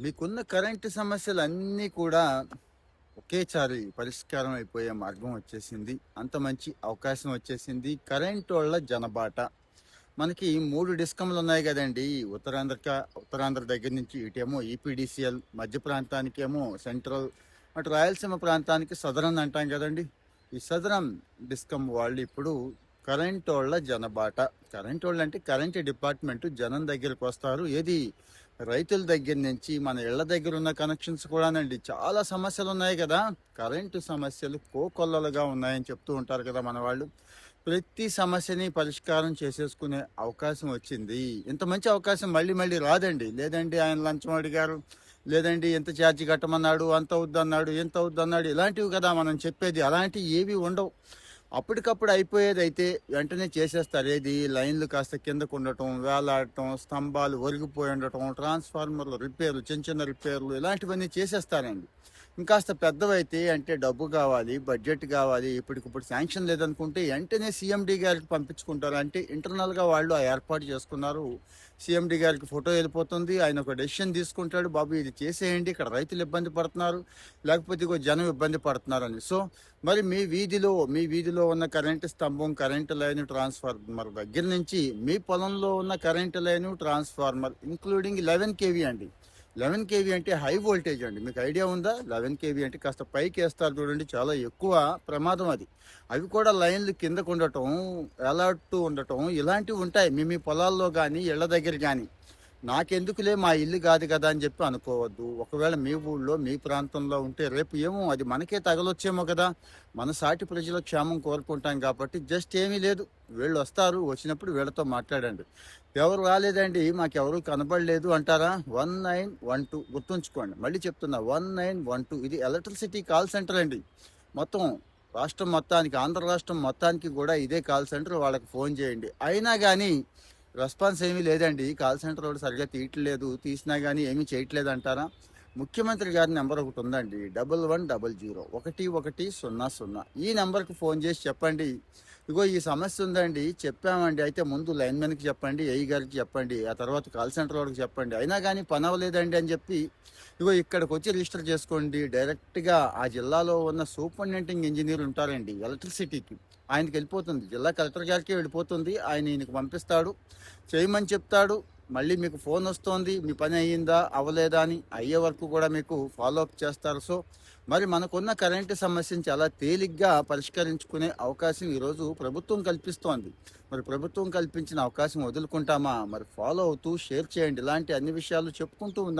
మీకున్న కరెంటు సమస్యలు అన్నీ కూడా ఒకేసారి పరిష్కారం అయిపోయే మార్గం వచ్చేసింది. అంత మంచి అవకాశం వచ్చేసింది. కరెంటు వల్ల జనబాట. మనకి మూడు డిస్కమ్లు ఉన్నాయి కదండి. ఉత్తరాంధ్ర ఉత్తరాంధ్ర దగ్గర నుంచి ఇటేమో ఈపీడీసీఎల్ మధ్య ప్రాంతానికేమో సెంట్రల్ అటు రాయలసీమ ప్రాంతానికి సదరన్ అంటాం కదండి. ఈ సదరన్ డిస్కమ్ వాళ్ళు ఇప్పుడు కరెంట్ వాళ్ళ జనబాట. కరెంట్ వాళ్ళు అంటే కరెంట్ డిపార్ట్మెంట్ జనం దగ్గరికి వస్తారు. ఏది? రైతుల దగ్గర నుంచి మన ఇళ్ళ దగ్గర ఉన్న కనెక్షన్స్ కూడానండి. చాలా సమస్యలు ఉన్నాయి కదా. కరెంటు సమస్యలు కోకొల్లలుగా ఉన్నాయని చెప్తూ ఉంటారు కదా మన వాళ్ళు. ప్రతి సమస్యని పరిష్కారం చేసేసుకునే అవకాశం వచ్చింది. ఇంత మంచి అవకాశం మళ్ళీ మళ్ళీ రాదండి. లేదండి ఆయన లంచం అడిగారు. లేదండి ఎంత ఛార్జీ కట్టమన్నాడు? అంత వద్దన్నాడు ఎంత వద్దన్నాడు ఇలాంటివి కదా మనం చెప్పేది. అలాంటివి ఏవి ఉండవు. అప్పటికప్పుడు అయిపోయేది అయితే వెంటనే చేసేస్తారు. ఏది? లైన్లు కాస్త కిందకు ఉండటం వేలాడటం స్తంభాలు ఒరిగిపోయి ఉండటం ట్రాన్స్ఫార్మర్లు రిపేర్లు చిన్న చిన్న రిపేర్లు ఇలాంటివన్నీ చేసేస్తారండి. ఇంకాస్త పెద్దవైతే అంటే డబ్బు కావాలి బడ్జెట్ కావాలి ఇప్పటికిప్పుడు శాంక్షన్ లేదనుకుంటే వెంటనే సీఎండి గారికి పంపించుకుంటారు. అంటే ఇంటర్నల్గా వాళ్ళు ఆ ఏర్పాటు చేసుకున్నారు. సీఎండి గారికి ఫోటో వెళ్ళిపోతుంది. ఆయన ఒక డెసిషన్ తీసుకుంటాడు. బాబు ఇది చేసేయండి. ఇక్కడ రైతులు ఇబ్బంది పడుతున్నారు. లేకపోతే ఇక జనం ఇబ్బంది పడుతున్నారు అని. సో మరి మీ వీధిలో మీ వీధిలో ఉన్న కరెంటు స్తంభం కరెంటు లైన్ ట్రాన్స్ఫార్మర్ దగ్గర నుంచి మీ పొలంలో ఉన్న current line transformer including eleven KV అండి. లెవెన్ కేవీ అంటే హై వోల్టేజ్ అండి. మీకు ఐడియా ఉందా? లెవెన్ కేవీ అంటే కాస్త పైకి వేస్తారు చూడండి చాలా ఎక్కువ ప్రమాదం అది. అవి కూడా లైన్లు కిందకు ఉండటం ఎలాంటి ఉండటం ఇలాంటివి ఉంటాయి. మీ మీ పొలాల్లో కానీ ఇళ్ళ దగ్గర కానీ నాకెందుకులే మా ఇల్లు కాదు కదా అని చెప్పి అనుకోవద్దు. ఒకవేళ మీ ఊళ్ళో మీ ప్రాంతంలో ఉంటే రేపు ఏమో అది మనకే తగలొచ్చేమో కదా. మన సాటి ప్రజల క్షేమం కోరుకుంటాం కాబట్టి జస్ట్ ఏమీ లేదు. వీళ్ళు వస్తారు వచ్చినప్పుడు వీళ్ళతో మాట్లాడండి. ఎవరు రాలేదండి మాకెవరు కనబడలేదు అంటారా? వన్ నైన్ వన్ టూ గుర్తుంచుకోండి. మళ్ళీ చెప్తున్నా వన్ నైన్ వన్ టూ. ఇది ఎలక్ట్రిసిటీ కాల్ సెంటర్ అండి. మొత్తం రాష్ట్రం మొత్తానికి ఆంధ్ర రాష్ట్రం మొత్తానికి కూడా ఇదే కాల్ సెంటర్ వాళ్ళకి ఫోన్ చేయండి. అయినా కానీ రెస్పాన్స్ ఏమీ లేదండి. కాల్ సెంటర్ కూడా సరిగ్గా తీయట్లేదు. తీసినా కానీ ఏమీ చేయట్లేదు అంటారా? ముఖ్యమంత్రి గారి నెంబర్ ఒకటి ఉందండి. Double one double zero. ఒకటి ఒకటి సున్నా సున్నా. ఈ నెంబర్కి ఫోన్ చేసి చెప్పండి. ఇగో ఈ సమస్య ఉందండి. చెప్పామండి. అయితే ముందు లైన్మెన్కి చెప్పండి. ఏఈ గారికి చెప్పండి. ఆ తర్వాత కాల్ సెంటర్ వాడికి చెప్పండి. అయినా కానీ పని అవ్వలేదండి అని చెప్పి ఇగో ఇక్కడికి వచ్చి రిజిస్టర్ చేసుకోండి. డైరెక్ట్గా ఆ జిల్లాలో ఉన్న సూపరింటెండింగ్ ఇంజనీర్ ఉంటారండి ఎలక్ట్రిసిటీకి. ఆయనకి వెళ్ళిపోతుంది. జిల్లా కలెక్టర్ గారికి వెళ్ళిపోతుంది. ఆయన ఈయనకి పంపిస్తాడు. చేయమని చెప్తాడు. మళ్ళీ మీకు ఫోన్ వస్తోంది మీ పని అయ్యిందా అవ్వలేదా అని అయ్యే వరకు కూడా మీకు ఫాలో అప్ చేస్తారు. సో మరి మనకున్న కరెంటు సమస్యను చాలా తేలిగ్గా పరిష్కరించుకునే అవకాశం ఈరోజు ప్రభుత్వం కల్పిస్తోంది. మరి ప్రభుత్వం కల్పించిన అవకాశం వదులుకుంటామా? మరి ఫాలో అవుతూ షేర్ చేయండి. ఇలాంటి అన్ని విషయాలు చెప్పుకుంటూ ఉందాం.